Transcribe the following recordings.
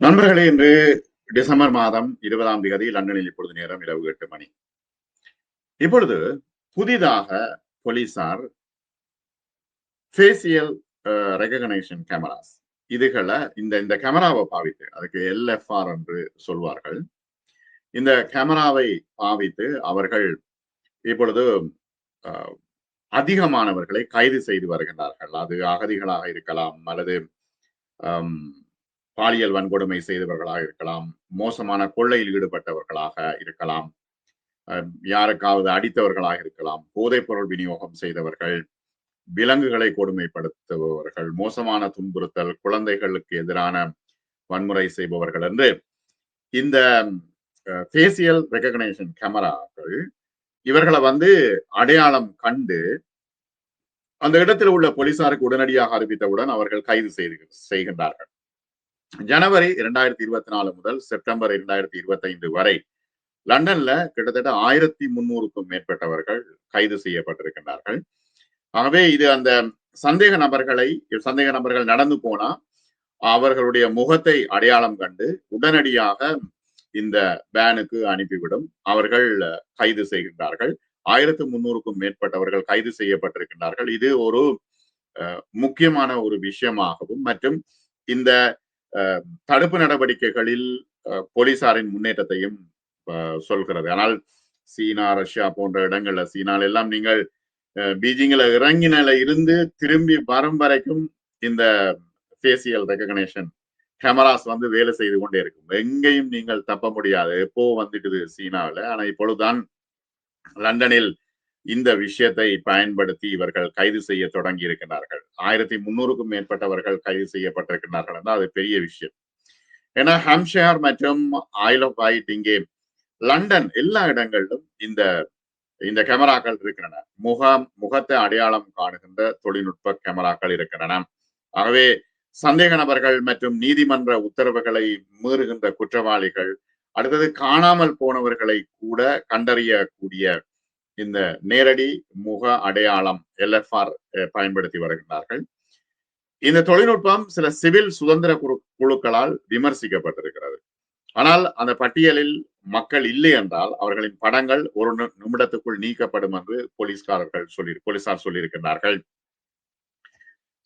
நண்பர்களே இன்று டிசம்பர் மாதம் இருபதாம் தேதி லண்டனில் இப்பொழுது நேரம் இரவு எட்டு மணி. இப்பொழுது புதிதாக போலீசார் ஃபேசியல் ரெகக்னைஷன் கேமராஸ் இதுகளை இந்த இந்த கேமராவை பாவித்து அதுக்கு எல்எஃப்ஆர் என்று சொல்வார்கள். இந்த கேமராவை பாவித்து அவர்கள் இப்பொழுது அதிகமானவர்களை கைது செய்து வருகின்றார்கள். அது அகதிகளாக இருக்கலாம் அல்லது பாலியல் வன்கொடுமை செய்தவர்களாக இருக்கலாம் மோசமான கொள்ளையில் ஈடுபட்டவர்களாக இருக்கலாம் அஹ், யாருக்காவது அடித்தவர்களாக இருக்கலாம் போதைப் பொருள் விநியோகம் செய்தவர்கள் விலங்குகளை கொடுமைப்படுத்துபவர்கள் மோசமான துன்புறுத்தல் குழந்தைகளுக்கு எதிரான வன்முறை செய்பவர்கள் என்று இந்த ஃபேசியல் ரெக்கக்னேஷன் கேமராக்கள் இவர்களை வந்து அடையாளம் கண்டு அந்த இடத்தில் உள்ள போலீசாருக்கு உடனடியாக அறிவித்தவுடன் அவர்கள் கைது செய்து செய்கின்றார்கள். ஜனவரி இரண்டாயிரத்தி இருபத்தி நாலு முதல் செப்டம்பர் இரண்டாயிரத்தி இருபத்தி ஐந்து வரை லண்டன்ல கிட்டத்தட்ட ஆயிரத்தி முன்னூறுக்கும் மேற்பட்டவர்கள் கைது செய்யப்பட்டிருக்கின்றார்கள். ஆகவே இது அந்த சந்தேக நபர்களை சந்தேக நபர்கள் நடந்து போனா அவர்களுடைய முகத்தை அடையாளம் கண்டு உடனடியாக இந்த பேனுக்கு அனுப்பிவிடும். அவர்கள் கைது செய்கின்றார்கள். ஆயிரத்து முன்னூறுக்கும் மேற்பட்டவர்கள் கைது செய்யப்பட்டிருக்கின்றார்கள். இது ஒரு அஹ், முக்கியமான ஒரு விஷயமாகவும் மற்றும் இந்த தடுப்பு நடவடிக்கைகளில் அஹ், போலீசாரின் முன்னேற்றத்தையும் சொல்கிறது. ஆனால் சீனா ரஷ்யா போன்ற இடங்கள்ல சீனால எல்லாம் நீங்கள் அஹ், பீஜிங்ல இறங்கினல இருந்து திரும்பி வரும் வரைக்கும் இந்த ஃபேசியல் ரெகக்னேஷன் கேமராஸ் வந்து வேலை செய்து கொண்டே இருக்கும். எங்கேயும் நீங்கள் தப்ப முடியாது. எப்போ வந்துட்டுது சீனாவில் ஆனா இப்பொழுதுதான் லண்டனில் இந்த விஷயத்தை பயன்படுத்தி இவர்கள் கைது செய்ய தொடங்கி இருக்கிறார்கள் ஆயிரத்தி முன்னூறுக்கும் மேற்பட்டவர்கள் கைது செய்யப்பட்டிருக்கிறார்கள் என்றால் அது பெரிய விஷயம். ஏன்னா ஹாம்ஷயர் மற்றும் ஆயில் ஆஃப் வைட் இங்கே லண்டன் எல்லா இடங்களிலும் இந்த இந்த கேமராக்கள் இருக்கின்றன. முகம் முகத்தை அடையாளம் காணுகின்ற தொழில்நுட்ப கேமராக்கள் இருக்கின்றன. ஆகவே சந்தேக நபர்கள் மற்றும் நீதிமன்ற உத்தரவுகளை மீறுகின்ற குற்றவாளிகள் அடுத்தது காணாமல் போனவர்களை கூட கண்டறியக்கூடிய இந்த நேரடி முக அடையாளம் எல்எஃப்ஆர் பயன்படுத்தி வருகின்றார்கள் இந்த தொழில்நுட்பம் சில சிவில் சுதந்திர குழு- குழுக்களால் விமர்சிக்கப்பட்டிருக்கிறது. ஆனால் அந்த பட்டியலில் மக்கள் இல்லை என்றால் அவர்களின் படங்கள் ஒரு நி- நிமிடத்துக்குள் நீக்கப்படும் என்று போலீஸ்காரர்கள் சொல்லி போலீசார் சொல்லியிருக்கிறார்கள்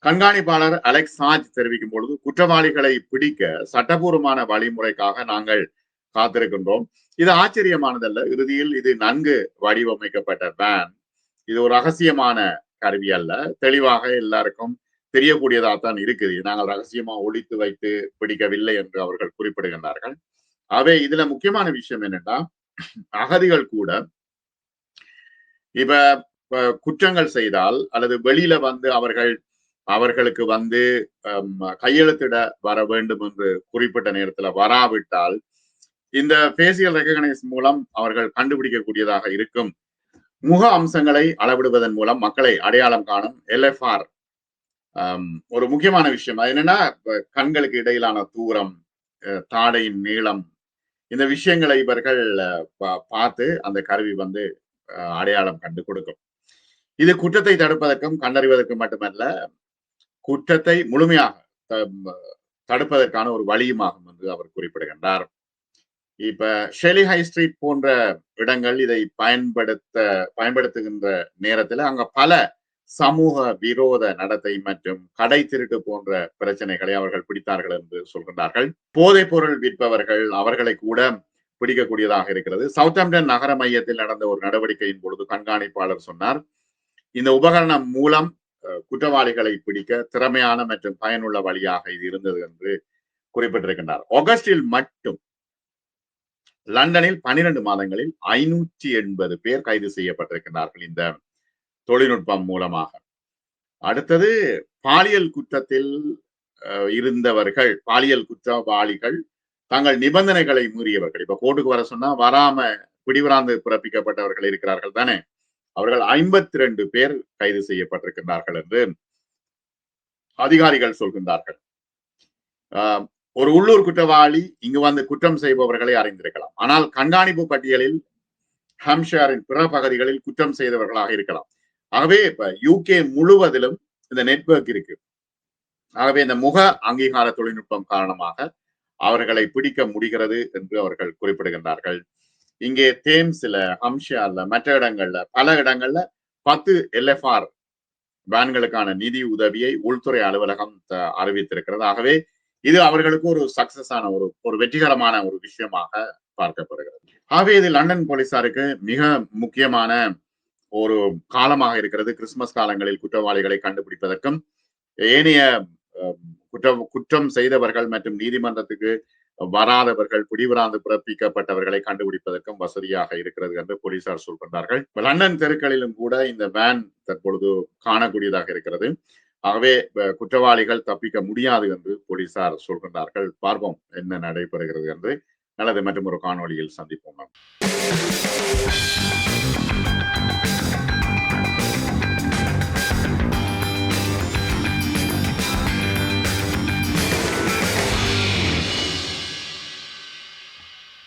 கண்காணிப்பாளர் அலெக்ஸ் சாஜ் தெரிவிக்கும் பொழுது குற்றவாளிகளை பிடிக்க சட்டபூர்வமான வழிமுறைக்காக நாங்கள் காத்திருக்கின்றோம். இது ஆச்சரியமானதல்ல. இறுதியில் இது நன்கு வடிவமைக்கப்பட்ட வேன் இது ஒரு ரகசியமான கருவி அல்ல. தெளிவாக எல்லாருக்கும் தெரியக்கூடியதாகத்தான் இருக்குது. நாங்கள் ரகசியமா ஒழித்து வைத்து பிடிக்கவில்லை என்று அவர்கள் குறிப்பிடுகின்றார்கள். அவை இதுல முக்கியமான விஷயம் என்னன்னா அகதிகள் கூட இப்ப குற்றங்கள் செய்தால் அல்லது வெளியில வந்து அவர்கள் அவர்களுக்கு வந்து கையெழுத்திட வர வேண்டும் என்று குறிப்பிட்ட நேரத்துல வராவிட்டால் இந்த ஃபேசியல் ரெகனைஸ் மூலம் அவர்கள் கண்டுபிடிக்கக்கூடியதாக இருக்கும். முக அம்சங்களை அளவிடுவதன் மூலம் மக்களை அடையாளம் காணும் எல்எஃப்ஆர் ஒரு முக்கியமான விஷயம். அது என்னன்னா கண்களுக்கு இடையிலான தூரம் தாடையின் நீளம் இந்த விஷயங்களை இவர்கள் பா- பார்த்து அந்த கருவி வந்து அஹ், அடையாளம் கண்டு கொடுக்கும். இது குற்றத்தை தடுப்பதற்கும் கண்டறிவதற்கும் மட்டுமல்ல குற்றத்தை முழுமையாக தடுப்பதற்கான ஒரு வழியுமாகும் என்று அவர் குறிப்பிடுகின்றார். இப்ப ஷெலி ஹை ஸ்ட்ரீட் போன்ற இடங்கள் இதை பயன்படுத்த பயன்படுத்துகின்ற நேரத்துல அங்க பல சமூக விரோத நடத்தை மற்றும் கடை திருட்டு போன்ற பிரச்சனைகளை அவர்கள் பிடித்தார்கள் என்று சொல்கின்றார்கள். போதைப் பொருள் விற்பவர்கள் அவர்களை கூட பிடிக்கக்கூடியதாக இருக்கிறது. சவுத்தாம்டன் நகர மையத்தில் நடந்த ஒரு நடவடிக்கையின் பொழுது கண்காணிப்பாளர் சொன்னார் இந்த உபகரணம் மூலம் அஹ், குற்றவாளிகளை பிடிக்க திறமையான மற்றும் பயனுள்ள வழியாக இது இருந்தது என்று குறிப்பிட்டிருக்கின்றார். ஆகஸ்டில் மட்டும் லண்டனில் பனிரெண்டு மாதங்களில் ஐநூற்றி எண்பது பேர் கைது செய்யப்பட்டிருக்கிறார்கள் இந்த தொழில்நுட்பம் மூலமாக. அடுத்தது பாலியல் குற்றத்தில் அஹ், இருந்தவர்கள் பாலியல் குற்றவாளிகள் தங்கள் நிபந்தனைகளை மீறியவர்கள். இப்ப கோர்ட்டுக்கு வர சொன்னா வராம பிடிவராந்து பிறப்பிக்கப்பட்டவர்கள் இருக்கிறார்கள் தானே. அவர்கள் ஐம்பத்தி ரெண்டு பேர் கைது செய்யப்பட்டிருக்கிறார்கள் என்று அதிகாரிகள் சொல்கின்றார்கள். ஆஹ், ஒரு உள்ளூர் குற்றவாளி இங்கு வந்து குற்றம் செய்பவர்களை அறிந்திருக்கலாம். ஆனால் கண்காணிப்பு பட்டியலில் ஹம்ஷாரின் பிற பகுதிகளில் குற்றம் செய்தவர்களாக இருக்கலாம். ஆகவே இப்ப யூகே முழுவதிலும் இந்த நெட்வொர்க் இருக்கு. ஆகவே இந்த முக அங்கீகார தொழில்நுட்பம் காரணமாக அவர்களை பிடிக்க முடிகிறது என்று அவர்கள் குறிப்பிடுகின்றார்கள். இங்கே தேம்ஸ்ல ஹம்ஷியால மற்ற இடங்கள்ல பல இடங்கள்ல பத்து எல்எஃப்ஆர் வேன்களுக்கான நிதி உதவியை உள்துறை அலுவலகம் அறிவித்திருக்கிறது. ஆகவே இது அவர்களுக்கு ஒரு சக்சஸ் ஆன ஒரு ஒரு வெற்றிகரமான ஒரு விஷயமாக பார்க்கப்படுகிறது. ஆகவே இது லண்டன் போலீசாருக்கு மிக முக்கியமான ஒரு காலமாக இருக்கிறது. கிறிஸ்துமஸ் காலங்களில் குற்றவாளிகளை கண்டுபிடிப்பதற்கும் ஏனைய அஹ், குற்றம் குற்றம் செய்தவர்கள் மற்றும் நீதிமன்றத்துக்கு வராதவர்கள் பிடிவராந்து பிறப்பிக்கப்பட்டவர்களை கண்டுபிடிப்பதற்கும் வசதியாக இருக்கிறது என்று போலீசார் சொல்கின்றார்கள். லண்டன் தெருக்களிலும் கூட இந்த வேன் தற்பொழுது காணக்கூடியதாக இருக்கிறது. ஆகவே குற்றவாளிகள் தப்பிக்க முடியாது என்று போலீசார் சொல்கின்றார்கள். பார்ப்போம் என்ன நடைபெறுகிறது என்று. நல்லது மற்றும் ஒரு காணொளியில் சந்திப்போம்.